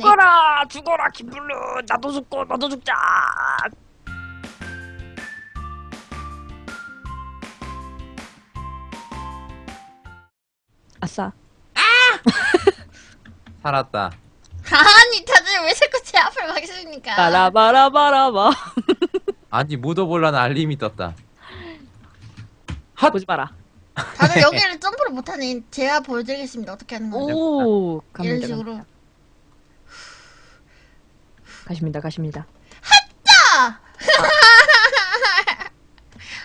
죽어라 죽어라 김블루 나도 죽고 너도 죽자 아싸 살았다. 아니 다들 왜 자꾸 제 앞을 막으십니까? 바라바라바라바 아니 묻어볼라는 알림이 떴다. 보지 마라 다들 여기를 점프를 못하네. 제가 보여드리겠습니다. 어떻게 하는 건지. 오 이런 식으로. 가십니다 가십니다 아!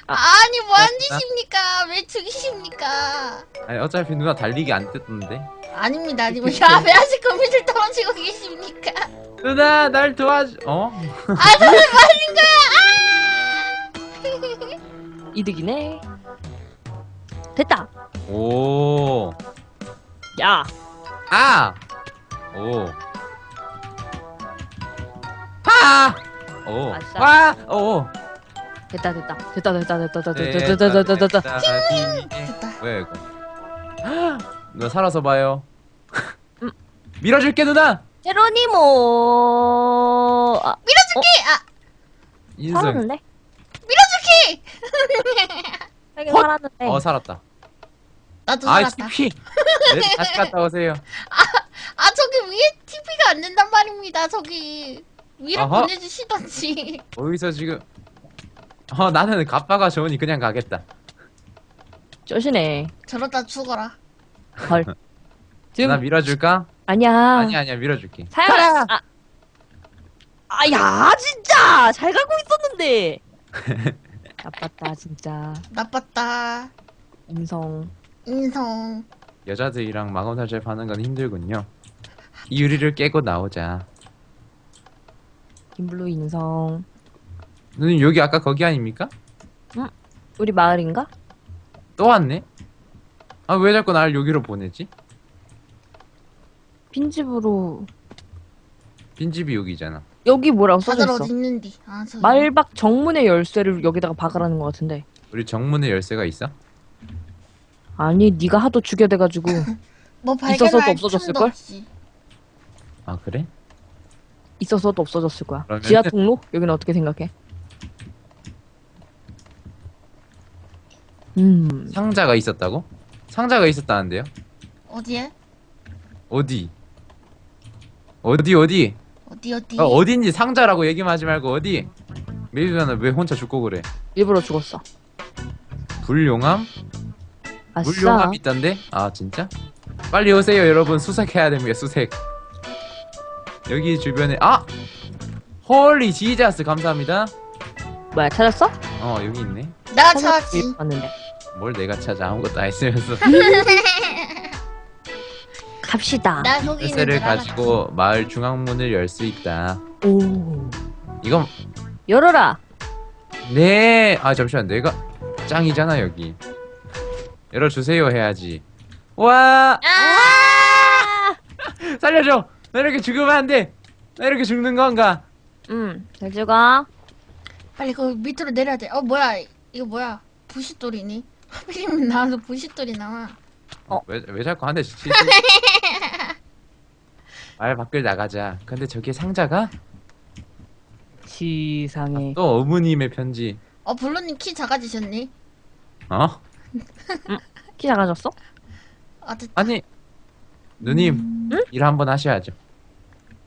아. 아니 뭐 나- 앉으십니까? 왜 죽이십니까? 아니 어차피 누나 달리기 안 됐던데. 아닙니다. 아니고 야왜 아직 거미줄 떨어지고 계십니까? 누나 날 도와줘. 어? 아 다들 말인 거야. 아! 이득이네 됐다 오. 야 아. 오. 하. 오. 아싸. 와. 오. 됐다 됐다 됐다 됐다 됐다 네, 됐다 됐다 됐다 됐다 됐다 됐다. 뭐야 이거? 누나 살아서 봐요. 음. 밀어줄게 누나. 제로니모 아 밀어줄게. 아 인승. 살았는데 밀어줄게. 살긴 헛! 살았는데 어 살았다. 나도 아이 살았다. TP. 네, 다시 갔다 오세요. 아 저기 위에 TP가 안 된단 말입니다. 저기 위로 아하. 보내주시던지. 어디서 지금? 어 나는 가빠가 좋으니 그냥 가겠다. 쪼시네 저러다 죽어라. 헐 나 지금 밀어줄까? 아니야 아니 아니야 밀어줄게. 사야 아 아야 진짜 잘 가고 있었는데 나빴다 진짜 나빴다. 음성 인성. 여자들이랑 마검살집 하는 건 힘들군요. 이 유리를 깨고 나오자. 김블루 인성 누님 여기 아까 거기 아닙니까? 우리 마을인가? 또 왔네? 아 왜 자꾸 날 여기로 보내지? 빈집으로 빈집이 여기잖아. 여기 뭐라고 다들 써져 있어 어디 있는디? 아. 말박 정문의 열쇠를 여기다가 박으라는 것 같은데 우리 정문에 열쇠가 있어? 아니 네가 하도 죽여대가지고 뭐 있었어도 발견할 없어졌을 틈도 걸? 없지. 아 그래? 있어서도 없어졌을 거야 그러면은- 지하 통로? 여기는 어떻게 생각해? 음 상자가 있었다고? 상자가 있었다는데요? 어디에? 어디? 어디 어디? 어디 어디? 어, 어딘지 상자라고 얘기만 하지 말고 어디? 메이드는 왜 혼자 죽고 그래? 일부러 죽었어 불용암? 아싸 물용암 있던데? 아 진짜? 빨리 오세요 여러분 수색해야 됩니다 수색 여기 주변에 아! 홀리 지자스 감사합니다. 뭐야 찾았어? 어 여기 있네. 나 찾았지. 봤는데. 뭘 내가 찾아? 아무것도 안 했으면서. 갑시다. 나 거기 있는 열쇠를 줄 알았지. 가지고 마을 중앙문을 열 수 있다. 오. 이건 열어라. 네 아 잠시만. 내가 짱이잖아 여기. 열어주세요 해야지. 와! 아! 살려줘 나 이렇게 죽으면 안 돼 나 이렇게 죽는 건가 음잘 죽어 빨리 그 밑으로 내려야 돼. 어 뭐야? 이거 뭐야? 부싯돌이니? 하필이면 나와서 부싯돌이 나와. 어. 왜, 왜 자꾸 한 대씩 치지? 말 밖을 나가자. 근데 저기에 상자가 지상에 또 어머님의 편지. 어 블루님 키 작아지셨니? 어? 키 작아졌어? 아 됐다. 아니 누님 응? 일 한번 하셔야죠.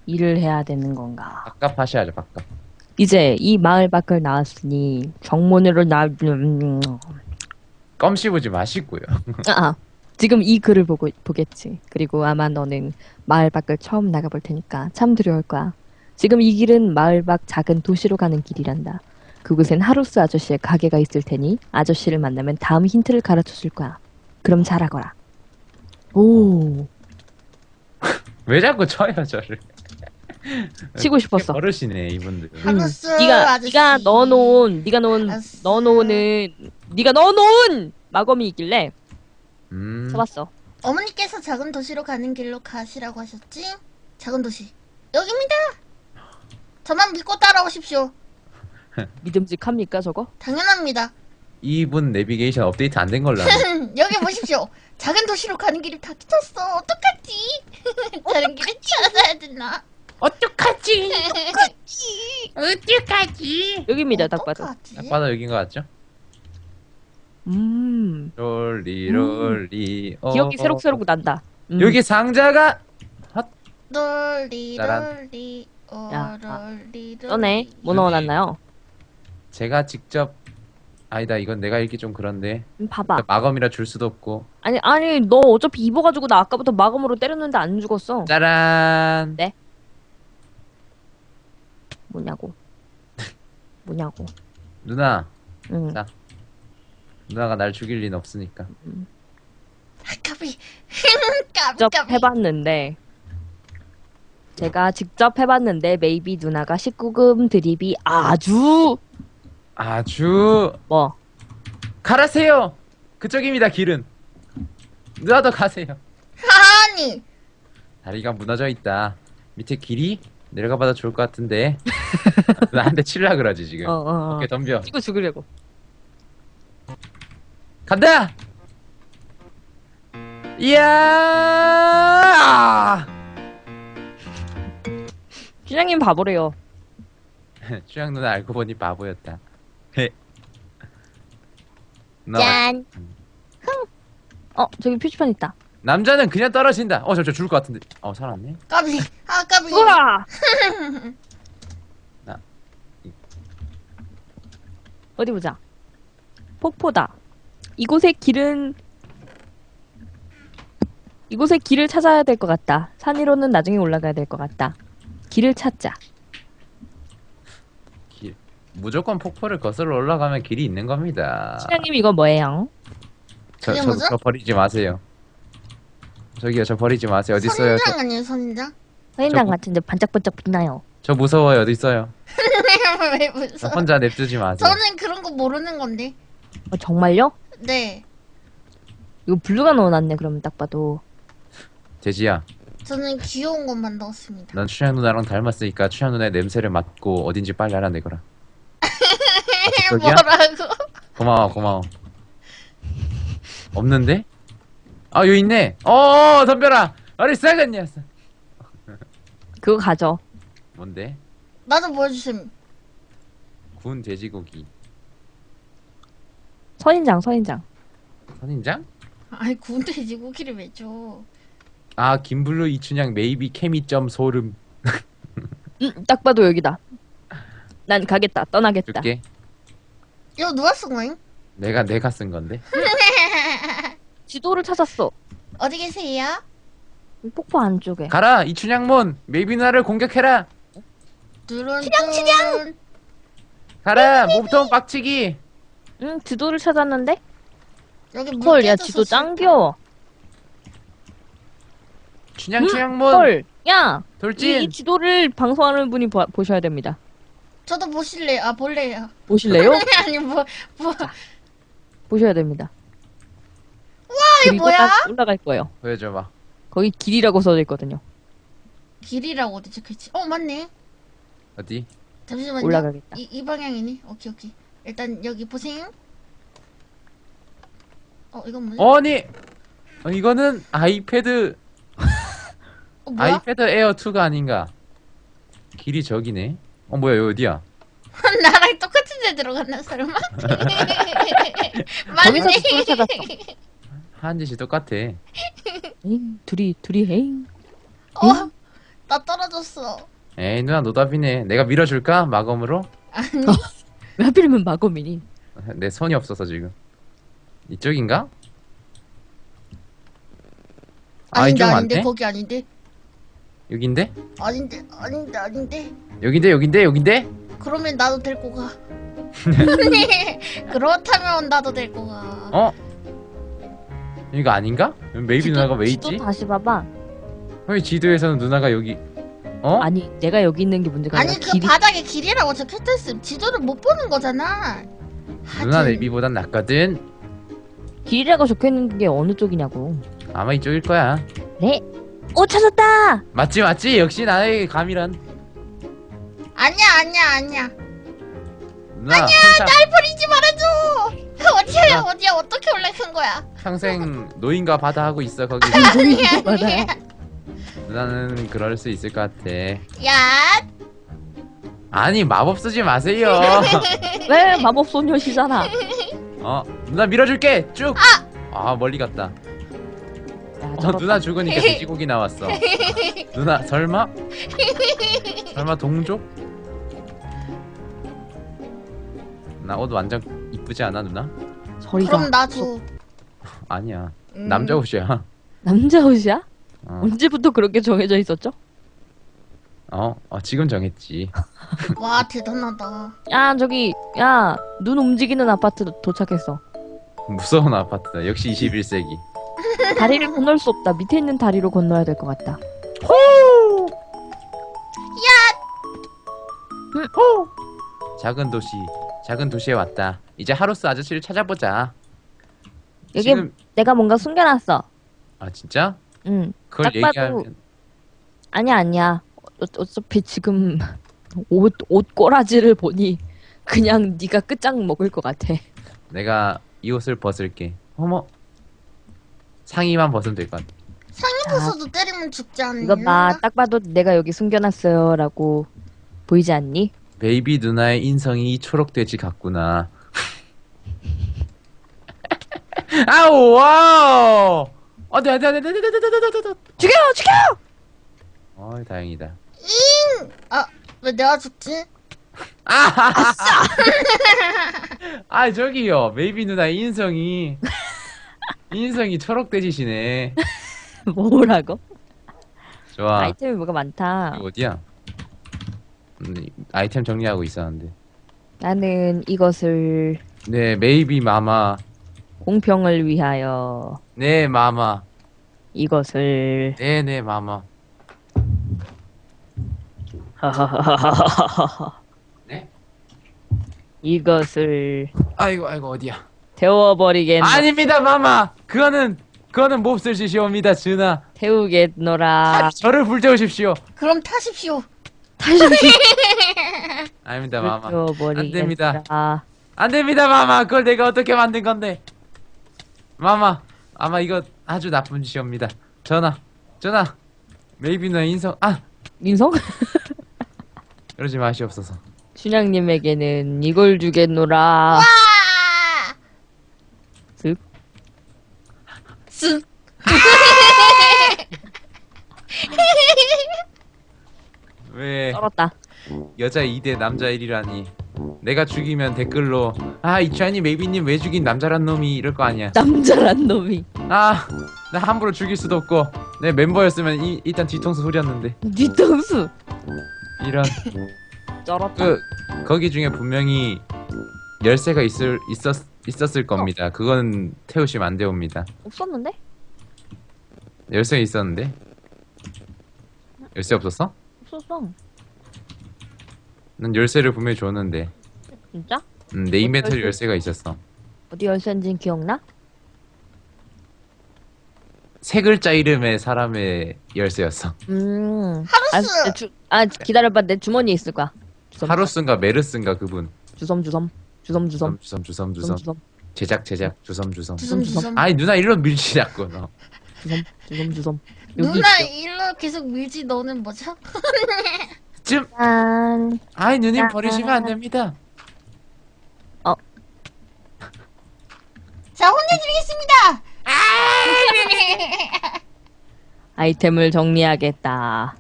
일을 해야 되는 건가 밥값 하셔야죠. 밥값. 이제 이 마을 밖을 나왔으니 정문으로 나 음, 껌 씹으지 마시고요. 아, 지금 이 글을 보고 보겠지. 그리고 아마 너는 마을 밖을 처음 나가볼 테니까 참 두려울 거야. 지금 이 길은 마을 밖 작은 도시로 가는 길이란다. 그곳엔 하루스 아저씨의 가게가 있을 테니 아저씨를 만나면 다음 힌트를 가르쳐 줄 거야. 그럼 잘하거라. 오, 왜 자꾸 쳐요 저를? 치고 싶었어. 버릇이네 이분들. 음, 네가 아저씨. 네가 넣어놓은 네가 넣은 알았어. 넣어놓은 네가 넣어놓은 마검이 있길래 음. 써봤어. 어머니께서 작은 도시로 가는 길로 가시라고 하셨지? 작은 도시 여기입니다. 저만 믿고 따라오십시오. 믿음직합니까 저거? 당연합니다. 이분 내비게이션 업데이트 안 된 걸로. 여기 보십시오. 작은 도시로 가는 길을 다 켜졌어. 어떡하지? 다른 길을 찾아야 되나? 어떡하지? 어떡하지? 여기입니다, 딱 봐도. 어떡하지? 딱 봐도 여긴 것 같죠? 음. 롤리 음. 롤리 어, 기억이 어, 새록새록 난다. 음. 여기 상자가 롤리 짜란. 롤리 어 야, 롤리 롤리 떠네. 뭐 넣어놨나요? 제가 직접 아니다 이건 내가 읽기 좀 그런데 음, 봐봐. 마검이라 줄 수도 없고 아니 아니 너 어차피 입어가지고 나 아까부터 마검으로 때렸는데 안 죽었어. 짜란 네. 뭐냐고. 뭐냐고. 누나. 응. 자. 누나가 날 죽일 리는 없으니까. 아, 까비. 까비 직접 까비. 해봤는데. 제가 직접 해봤는데 메이비 누나가 19금 드립이 아주 아주. 뭐. 가라세요. 그쪽입니다 길은. 누나도 가세요. 아니. 다리가 무너져 있다. 밑에 길이 내려가 봐도 좋을 것 같은데 누나 한대 칠라 그러지 지금 어, 어, 어. 오케이 덤벼 찍고 죽으려고. 간다 이야 주장님 바보래요. 추양 누나 알고 보니 바보였다 헤. 누나 짠 흥. 어 저기 표지판 있다. 남자는 그냥 떨어진다 어저저 죽을 것 같은데 어 살았네 까비 아 까비 우와. 나- 어디 보자. 폭포다. 이곳의 길은 이곳의 길을 찾아야 될 것 같다. 산 위로는 나중에 올라가야 될 것 같다. 길을 찾자. 길 무조건 폭포를 거슬러 올라가면 길이 있는 겁니다 신장님 이거 뭐예요? 저, 그게 저, 뭐죠? 저 버리지 마세요 저기요 저 버리지 마세요 어디 있어요 저, 선인장 아니에요 선인장? 서인장 저거- 같은데 반짝반짝 빛나요. 저 무서워요 어디 있어요 왜 저 무서워 혼자 냅두지 마세요 저는 그런 거 모르는 건데 어, 정말요? 네 이거 블루가 넣어놨네 그러면 딱 봐도. 돼지야 저는 귀여운 것만 넣었습니다 난 추양 누나랑 닮았으니까 추양 누나의 냄새를 맡고 어딘지 빨리 알아내거라 아, 저기야? 뭐라고? 고마워 고마워 없는데? 아 여기 있네 어 덤벼라 어리 녀석 그거 가져. 뭔데? 나도 보여주셈 구운 돼지고기 서인장 서인장. 선인장? 아니 구운 돼지고기를 왜 줘? 아 김블루 이춘향 메이비 케미점 소름 음, 딱 봐도 여기다. 난 가겠다. 떠나겠다. 줄게 이거 누가 쓴 거임? 내가 내가 쓴 건데 지도를 찾았어. 어디 계세요? 폭포 안쪽에. 가라 이춘향몬 메이비 누나를 공격해라 두른 치냥 치냥 가라 몸통 빡치기 응, 지도를 찾았는데? 여기 물 헐, 야, 깨졌어, 지도 짱. 귀여워. 춘향 음, 춘향몬 헐, 야, 이, 돌진 이 지도를 방송하는 분이 보, 보셔야 됩니다. 저도 보실래요? 아 볼래요 보실래요? 아니 뭐 뭐 보셔야 됩니다. 그리고 뭐야? 딱 올라갈 거예요. 보여줘봐 거기 길이라고 써져 있거든요. 길이라고 어디 적혀있지? 어 맞네 어디? 잠시만요 올라가겠다. 이, 이 방향이네 오케이 오케이 일단 여기 보세요 어 이건 뭐지? 아니 어, 이거는 아이패드 어, 뭐야? 아이패드 에어 2가 아닌가 길이 저기네 어 뭐야 여기 어디야 나랑 똑같은 데 들어갔나 설마? 거기서 맞네 찾았어. 하는 짓이 똑같아 에잉, 둘이, 둘이, 에잉. 어, 나 떨어졌어 에이 누나 노답이네 내가 밀어줄까 마검으로? 아니 왜 하필이면 마검이니? 내 손이 없어서 지금 이쪽인가? 아 아닌데 이쪽 아닌데? 거기 아닌데 여긴데? 아닌데 아닌데 아닌데 여긴데 여긴데 여긴데? 그러면 나도 데리고 가 그렇다면 나도 데리고 가 어? 이거 아닌가? 메이비 지도- 누나가 왜 지도 있지? 다시 봐봐. 왜 지도에서는 누나가 여기 어? 아니, 내가 여기 있는 게 문제가 아니 아니라 그 길이. 바닥에 길이라고 적혀있음 지도를 못 보는 거잖아 누나 하긴. 내비보단 낫거든 길이라고 적혀 있는 게 어느 쪽이냐고. 아마 이쪽일 거야 네. 오, 찾았다! 맞지 맞지 역시 나의 감이란 아니야 아니야 아니야 누나 혼자 날 버리지 말아줘 어디야 누나. 어디야 어떻게 올라간 거야 평생 노인과 바다 하고 있어 거기 아니야. 아니야 누나는 그럴 수 있을 것 같아. 야, 아니 마법 쓰지 마세요. 왜 마법 소녀시잖아. 어 누나 밀어줄게 쭉. 아 멀리 갔다. 야, 어. 누나 죽으니까 돼지고기 나왔어. 누나 설마? 설마 동족? 나 옷 완전 이쁘지 않아 누나? 저리가. 그럼 나도. 아니야 음. 남자 옷이야. 남자 옷이야? 어, 언제부터 그렇게 정해져 있었죠? 어, 어 지금 정했지. 와 대단하다. 야 저기 야 눈 움직이는 아파트 도- 도착했어. 무서운 아파트다. 역시 21세기. 다리를 건널 수 없다. 밑에 있는 다리로 건너야 될 것 같다. 작은 도시, 작은 도시에 왔다. 이제 하루스 아저씨를 찾아보자. 여기 지금 내가 뭔가 숨겨놨어. 아 진짜? 응. 그걸 딱 봐도- 얘기하면 아니야 아니야. 어, 어차피 지금 옷, 옷 꼬라지를 보니 그냥 네가 끝장 먹을 것 같아. 내가 이 옷을 벗을게. 어머, 상의만 벗으면 될 것 같아. 상의 벗어도 때리면 죽지 않니? 이거 봐. 딱 봐도 내가 여기 숨겨놨어요라고 보이지 않니? 베이비 누나의 인성이 초록돼지 같구나. 아우 와우. 어디 어디 어디 어디 어디 어디 어디 어디 어디. 죽여 죽여! 어 다행이다. 아, 왜 내가 죽지? 아, 아 저기요 베이비 누나의 인성이 인성이 초록돼지시네. 뭐라고? 좋아. 아이템이 뭐가 많다. 이거 어디야? 음, 아이템 정리하고 있었는데. 나는 이것을 네 메이비 마마. 공평을 위하여 네 마마. 이것을 네 네 마마. 네? 이것을 아이고 아이고 어디야? 태워버리겠노 아닙니다 마마. 그거는 그거는 몹쓸 짓이옵니다 준아. 태우겠노라 저를 불태우십시오. 그럼 타십시오. 아닙니다 마마. 태워버리겠노라 안 됩니다. 안 됩니다 마마. 그걸 내가 어떻게 만든 건데? 마마. 아마 이거 아주 나쁜 짓이옵니다. 전화. 전화. 메이비 누나 인성. 아 민성? 그러지 마시옵소서. 춘향님에게는 이걸 주겠노라 와! 쓱 쓱. 왜 썰었다 여자 2대 남자 1이라니. 내가 죽이면 댓글로 아 이찬이 메이비님 왜 죽인 남자란 놈이 이럴 거 아니야. 남자란 놈이 아, 나 함부로 죽일 수도 없고 내 멤버였으면 이, 일단 뒤통수 후렸는데 뒤통수 이런 쩔었다 그 거기 중에 분명히 열쇠가 있을 있었 있었을 겁니다. 그건 태우시면 안 되옵니다. 없었는데? 열쇠 있었는데 열쇠 없었어? 없었어 난 열쇠를 분명히 줬는데 진짜? 음, 네임배틀 열쇠? 열쇠가 있었어. 어디 열쇠인지 기억나? 세 글자 이름의 사람의 열쇠였어. 음 하루스. 아, 내 주, 아 기다려봐 내 주머니에 있을 거야 주섬 하루스인가 메르스인가 그분. 주섬 주섬 주섬 주섬 주섬 주섬 주섬 주섬 주섬 제작 제작 주섬 주섬. 주섬 주섬. 아니 누나 일로 밀지 자꾸 너. 주섬 주섬 주섬 여기 누나 있어 일로 계속 밀지 너는 뭐죠? 좀짠 아이 누님 야. 버리시면 안 됩니다. 자 혼내드리겠습니다. 아이템을 정리하겠다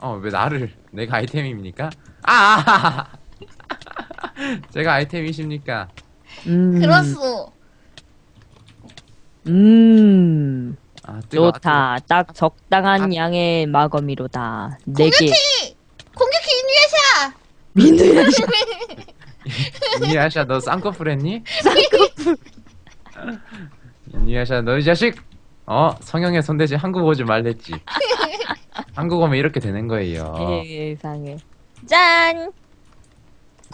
어 왜 나를 내가 아이템입니까? 아, 아, 제가 아이템이십니까? 음 그렇소. 음 아 뜨거. 좋다 딱 적당한 아. 양의 마검이로다 네 개 공격해! 공격해 인류야샤! 민두야샤 이니아샤 너 쌍꺼풀 했니? 이니아샤 너 이 자식. 어 성형에 손대지 한국 오지 말랬지. 한국 오면 이렇게 되는 거예요. 세상에 짠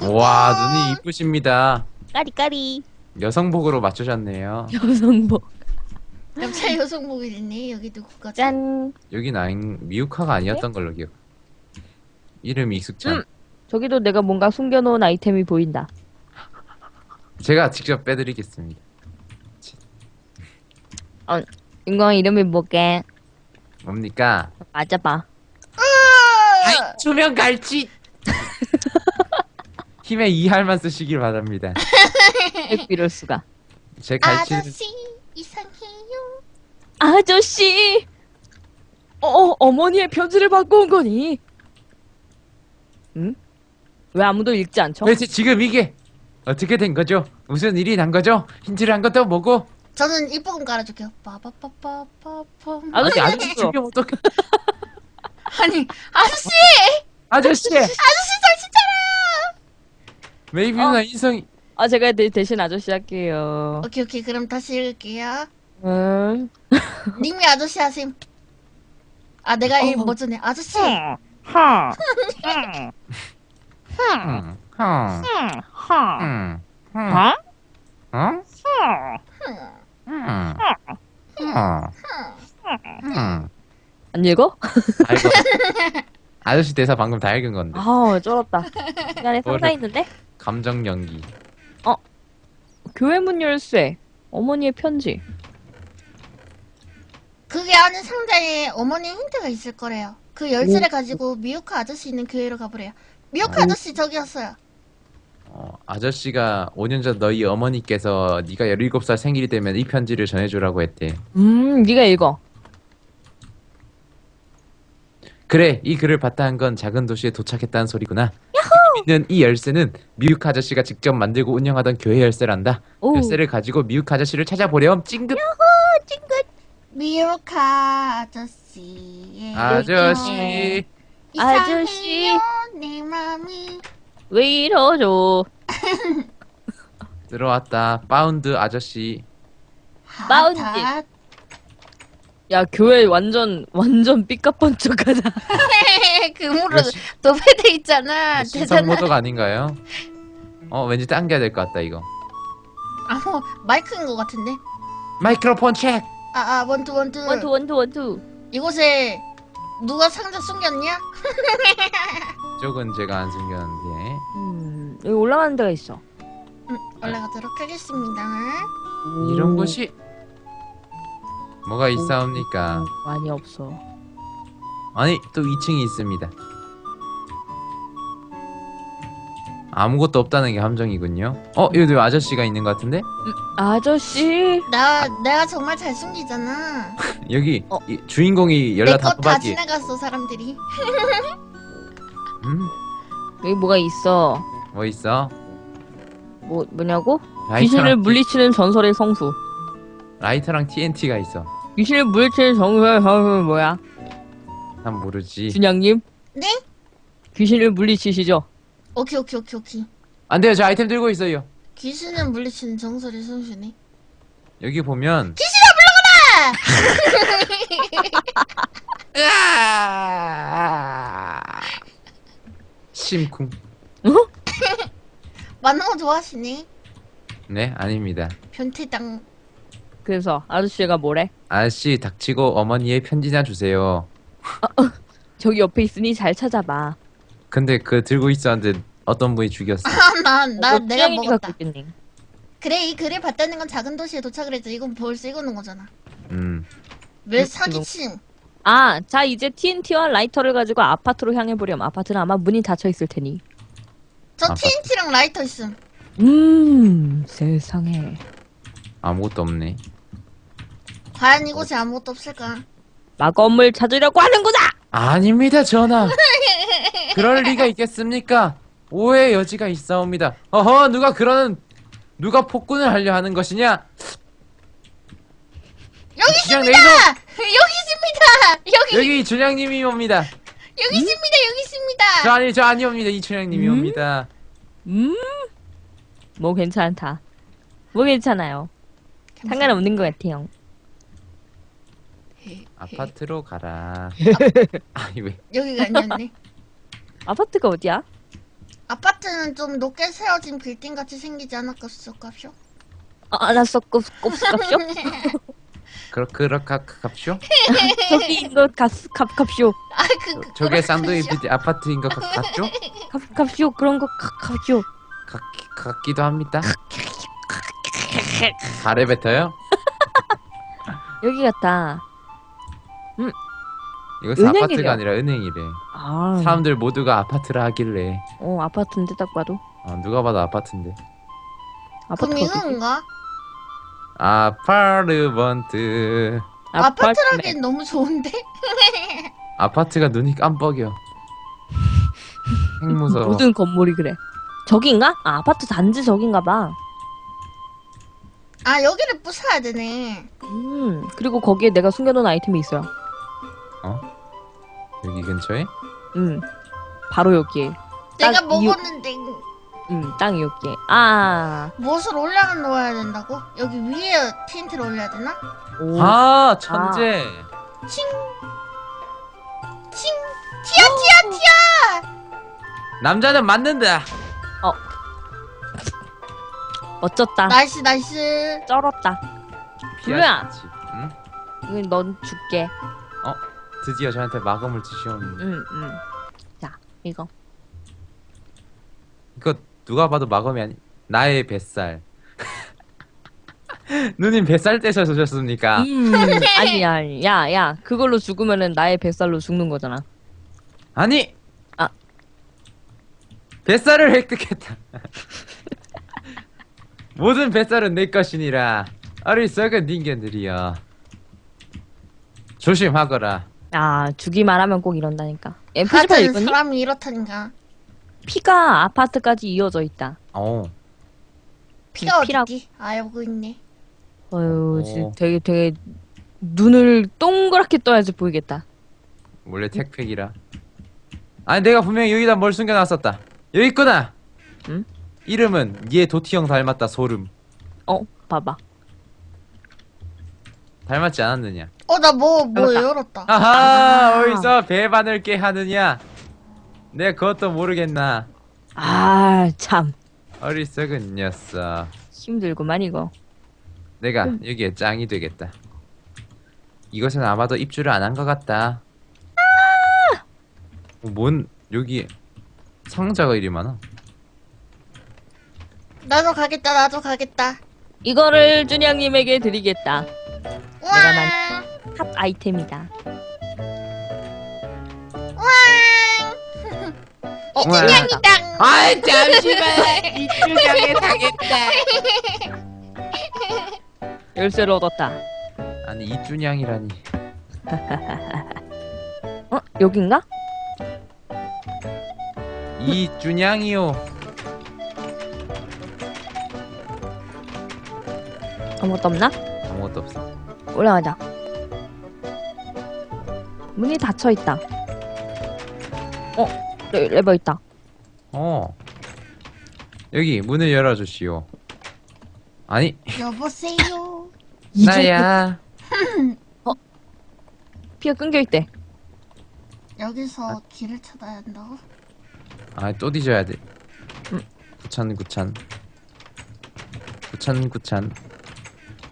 와 눈이 이쁘십니다. 까리까리 여성복으로 맞추셨네요. 여성복 남자 여성복이 있네 여기 누구까지? 짠 여긴 아닌 미우카가 아니었던 걸로 기억. 이름이 익숙치 않. 음. 저기도 내가 뭔가 숨겨놓은 아이템이 보인다 제가 직접 빼드리겠습니다. 인광 이름이 뭐게 뭡니까? 맞아봐. 으! 조명 갈치. 힘의 이할만 쓰시길 바랍니다. 이럴 수가. 제 갈치는 아저씨 이상해요. 아저씨! 어, 어, 어머니의 편지를 받고 온 거니? 응? 왜 아무도 읽지 않죠? 도대체 지금 이게 어떻게 된 거죠? 무슨 일이 난 거죠? 힌트를 한 것도 뭐고? 저는 입부금 깔아줄게요. 빠바빠빠빠빰. 아저씨, 아니, 아저씨. 지금 어떻게? 아니 아저씨 아저씨 아저씨 정신차려. 메이비 어. 누나 인성이 아, 제가 대, 대신 아저씨 할게요. 오케이 오케이 그럼 다시 읽을게요. 응. 님이 아저씨 하심. 아 내가 이 어. 먼저네 아저씨. 하. 하. 응, 응, 응, 응, 하? 응, 흠, 응, 응, 흠. 응. 안 읽어? 아이고 아저씨 대사 방금 다 읽은 건데 아, 쩔었다. 미안해, 뭐를- 상사 있는데? 감정 연기 교회 문 열쇠. 어머니의 편지. 그게 안에 상자에 어머니 힌트가 있을 거래요. 그 열쇠를 가지고 미유카 아저씨 있는 교회로 가보래요. 미유카 아저씨 저기였어요. 어, 아저씨가 5년 전 너희 어머니께서 네가 17살 생일이 되면 이 편지를 전해주라고 했대 음, 네가 읽어. 그래 이 글을 바탕한 건 작은 도시에 도착했다는 소리구나 있는 이 열쇠는 미육 아저씨가 직접 만들고 운영하던 교회 열쇠란다 오. 열쇠를 가지고 미육 아저씨를 찾아보렴 찡긋 미유카 아저씨. 아저씨 아저씨. 이상해요, 내 맘이. 왜 이러죠? 들어왔다 파운드 아저씨 마운드. 핫, 야, 교회 완전, 완전 삐까뻔쩍하다. 핫. 그물로 그렇지. 도배돼 있잖아. 신성 대단한. 모드가 아닌가요? 어 왠지 당겨야 될 것 같다 이거 아, 뭐 마이크인 것 같은데. 마이크로폰 체크 아, 아, 원투 원투. 원투, 원투, 원투. 이곳에 누가 상자 숨겼냐? 쪽은 제가 안 숨겼는데 음, 여기 올라가는 데가 있어. 음, 올라가도록 하겠습니다. 이런 곳이 뭐가 있사옵니까 음, 많이 없어. 아니 또 2층이 있습니다. 아무것도 없다는 게 함정이군요. 어 여기 아저씨가 있는 것 같은데 아저씨. 나 내가 정말 잘 숨기잖아. 여기 어. 이 주인공이 내것다 다프바지. 지나갔어 사람들이. 음, 여기 뭐가 있어. 뭐 있어? 뭐, 뭐냐고? 라이터랑 귀신을 티- 물리치는 전설의 성수. 라이터랑 TNT가 있어. 귀신을 물리치는 전설의 성수 뭐야? 난 모르지. 준양님? 네? 귀신을 물리치시죠? 오케이 오케이 오케이 오케이. 안 돼요. 저 아이템 들고 있어요. 귀신을 물리치는 정설의 선수네. 여기 보면! 심쿵. 많은 거 좋아하시네. 네, 아닙니다. 변태당. 그래서 아저씨가 뭐래? 아저씨 아저씨 닥치고 어머니의 편지나 주세요. 저기 옆에 있으니 잘 찾아봐. 근데 그 들고 있었는데 어떤 분이 죽였어. 아난나 어, 내가 먹었다. 그래 이 글을 봤다는 건 작은 도시에 도착을 했죠. 이건 벌써 이거는 거잖아. 음. 왜 음, 사기친? 아, 자 이제 TNT와 라이터를 가지고 아파트로 향해 보렴. 아파트는 아마 문이 닫혀 있을 테니. 저 아, TNT랑 라이터 있음. 음, 세상에. 아무것도 없네. 과연 이곳에 아무것도 없을까? 마검을 찾으려고 하는구나. 아닙니다, 전하. 그럴 리가 있겠습니까? 오해의 여지가 있사옵니다. 어허, 누가 그러는 누가 폭군을 하려 하는 것이냐? 여기 그냥 있습니다. 내놔! 여기 있습니다. 여기 여기 준양님이 옵니다. 여기 있습니다. 여기 있습니다. 저 아니, 저 아니옵니다. 이춘향님이 음? 옵니다. 음, 뭐 괜찮다. 뭐 괜찮아요. 상관없는 것 같아요. 아파트로 가라. 아니 왜? 여기가 아니었네. 아파트가 어디야? 아파트는 좀 높게 세워진 빌딩 같이 생기지 않았겠어, 값쇼? 아, 알았어, 꼽, 꼽스갑쇼? 그렇 그렇가 갑쇼? 저기 있는 가스 값, 값쇼. 아, 그, 그 저게 쌍둥이. 빌딩 아파트인 것 같, 같죠? 값, 값쇼. 그런 거 값, 값쇼. 같, 같기도 합니다. 발에 뱉어요? 여기 같다. 음, 이것은 은행이래요. 아파트가 아니라 은행이래. 아, 사람들 모두가 아파트라 하길래 어 아파트인데 딱 봐도 어, 누가 봐도 아파트인데. 아파트 그럼 어디지? 이건가? 아파르먼트. 아파트라기엔 너무 좋은데? 아파트가 눈이 깜뻑여. 핵무서워. 모든 건물이 그래. 저긴가? 아, 아파트 단지 저긴가 봐. 아 여기를 부숴야 되네. 음, 그리고 거기에 내가 숨겨놓은 아이템이 있어요. 여기 근처에? 음, 바로 여기에. 내가 딱 먹었는데 음, 땅이 여기에. 아, 무엇을 올려 놓아야 된다고? 여기 위에 TNT를 올려야 되나? 오. 아 천재. 칭! 칭! 티야 티야 티야! 남자는 맞는다. 멋졌다. 나이스 나이스. 쩔었다. 않지. 응? 이건 넌 줄게. 드디어 저한테 마검을 지시오는. 음, 음. 자, 이거. 이거 누가 봐도 마검이 아니. 나의 뱃살. 누님 뱃살 떼서 주셨습니까? 음, 아니, 아니. 야, 야. 그걸로 죽으면은 나의 뱃살로 죽는 거잖아. 아니. 아. 뱃살을 획득했다. 모든 뱃살은 내 것이니라. 어리석은 닌견들이여. 조심하거라. 아, 주기만 하면 꼭 이런다니까. 표지판 하여튼 읽었니? 사람이 이렇다니까. 피가 아파트까지 이어져 있다. 어. 피가 피라고. 어디지? 아 여기 있네. 어휴, 오. 진짜 되게 되게 눈을 동그랗게 떠야지 보이겠다. 원래 택팩이라. 아니 내가 분명히 여기다 뭘 숨겨놨었다. 여기 있구나. 응? 이름은 얘 도티 형 닮았다 소름. 어, 봐봐. 닮았지 않았느냐? 어 나 뭐 뭐 열었다. 열었다. 아하 아. 어디서 배반을 깨 하느냐? 내가 그것도 모르겠나? 아, 참 어리석은 녀석. 힘들구만 이거. 내가 음. 여기에 짱이 되겠다. 이것은 아마도 입주를 안 한 것 같다. 어, 뭔 여기 상자가 이리 많아? 나도 가겠다 나도 가겠다. 이거를 준양님에게 드리겠다. 우와. 탑 아이템이다. 어, 우와. 이준양이다. 아이 잠시만 입주장에 당했다. 열쇠를 얻었다. 아니 이준양이라니. 어, 여긴가? 이준양이요. 아무것도 없나? 아무것도 없어. 올라가자. 문이 닫혀 있다. 어, 레, 레버 있다. 어. 여기 문을 열어주시오. 아니 여보세요. 나야. 피가 끊겨 있대. 여기서 길을 찾아야 한다고? 아또 뒤져야 돼. 음. 구찬 구찬. 구찬 구찬.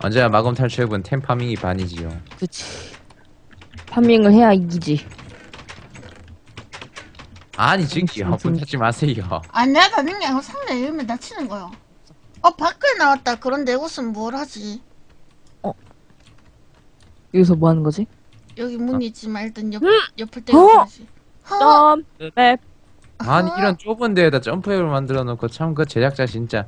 언제나 마검 탈출해본 템파밍이 반이지요. 그치. 파밍을 해야 이기지. 아니 지금 무슨 분 찾지 마세요. 아 내가 가는 게 아니고 상자 열면 다치는 거요. 어 밖에 나왔다. 그런데 이곳은 뭘 하지? 여기서 뭐 하는 거지? 여기 문이 있지만 일단 옆 음! 옆을 어! 떼어야지. 어? 점, 맵. 아니 어? 이런 좁은 데에다 점프앱을 만들어 놓고 참 그 제작자 진짜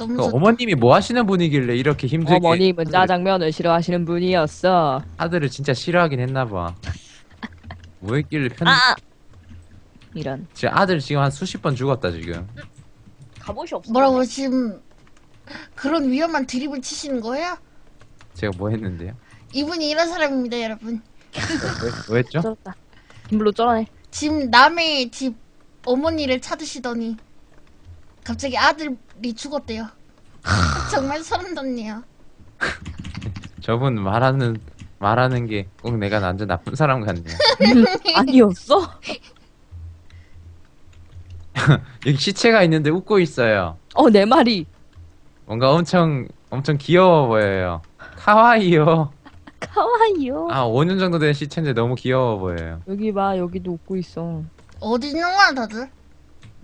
너무 그 좋다. 어머님이 뭐 하시는 분이길래 이렇게 힘들게 어머님은 아들을- 짜장면을 싫어하시는 분이었어. 아들을 진짜 싫어하긴 했나 봐. 뭐 했길래 편 아! 이런. 지금 아들 지금 한 수십 번 죽었다 지금. 갑옷이 없어. 뭐라고 지금 그런 위험한 드립을 치시는 거예요? 제가 뭐 했는데요? 이분이 이런 사람입니다, 여러분. 뭐, 뭐 했죠? 쩔었다. 김블로 쩔어내. 지금 남의 집 어머니를 찾으시더니 갑자기 아들 이 죽었대요. 정말 소름 돋네요. 저분 말하는 말하는 게 꼭 내가 완전 나쁜 사람 같네요. 아니었어? 여기 시체가 있는데 웃고 있어요. 어, 내 말이. 뭔가 엄청 엄청 귀여워 보여요. 카와이요. 카와이요. 아 5년 정도 된 시체인데 너무 귀여워 보여요. 여기 봐, 여기도 웃고 있어. 어디 있는 거야, 다들?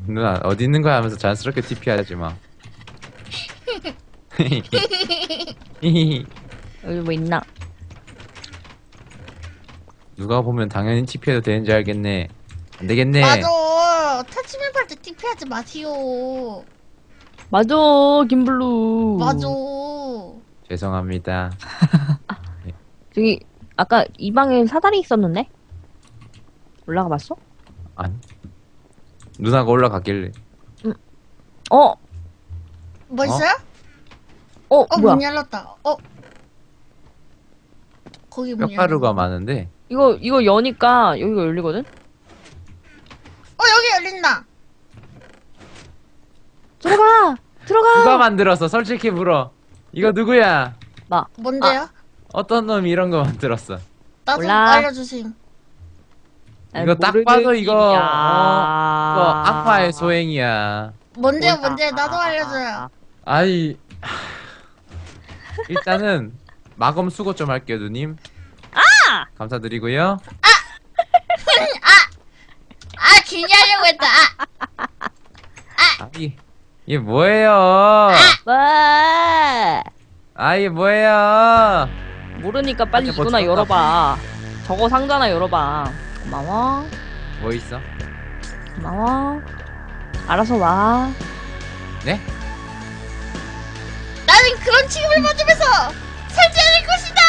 누나 어디 있는 거야 하면서 자연스럽게 TP하지 마. 여기 뭐 있나? 누가 보면 당연히 TP해도 되는지 알겠네. 안 되겠네. 맞아. 타치밀 때 TP하지 마세요. 맞아, 김블루. 맞아. 죄송합니다. 저기, 아까 이 방에 사다리 있었는데? 올라가 봤어? 아니. 누나가 올라갔길래. 어, 뭐 어? 있어요? 어, 어, 뭐야. 문 열렸다. 어. 거기 문. 뼈가루가 많은데. 이거, 이거 여니까 여기가 열리거든? 어, 여기 열린다. 들어가! 들어가! 누가 만들었어? 솔직히 물어. 이거 누구야? 뭔데요? 어떤 놈이 이런 거 만들었어? 나 좀 몰라. 알려주세요. 이거 딱 모르는 봐도 이거, 어, 일이야. 이거 악마의 소행이야. 뭔데요, 몰라. 뭔데? 나도 알려줘요. 아이. 일단은 마검 수고 좀 할게요, 누님. 아! 감사드리고요. 아, 길게 하려고 했다. 아, 아이, 이게 뭐예요? 뭐? 아, 이게 뭐예요? 모르니까 빨리 뭐 이거나. 열어봐. 저거 상자나 열어봐. 고마워. 뭐 있어? 고마워. 알아서 와. 네? 나는 그런 취급을 받으면서 살지 않을 것이다.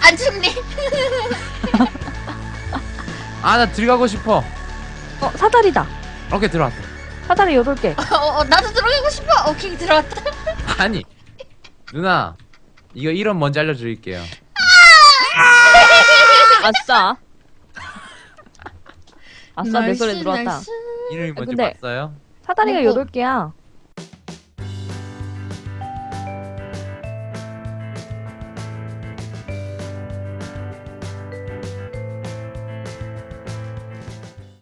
안 죽니? 아, 나 들어가고 싶어. 어, 사다리다. 오케이, 들어왔다. 사다리 여덟 개. 어, 어, 나도 들어가고 싶어. 오케이, 들어왔다. 아니, 누나. 이거 이름 먼저 알려드릴게요. 아싸. 아싸, 내 손에 날씨, 들어왔다. 날씨. 이름이 뭔지 근데- 봤어요? 사다리가 뭐고? 여덟 개야.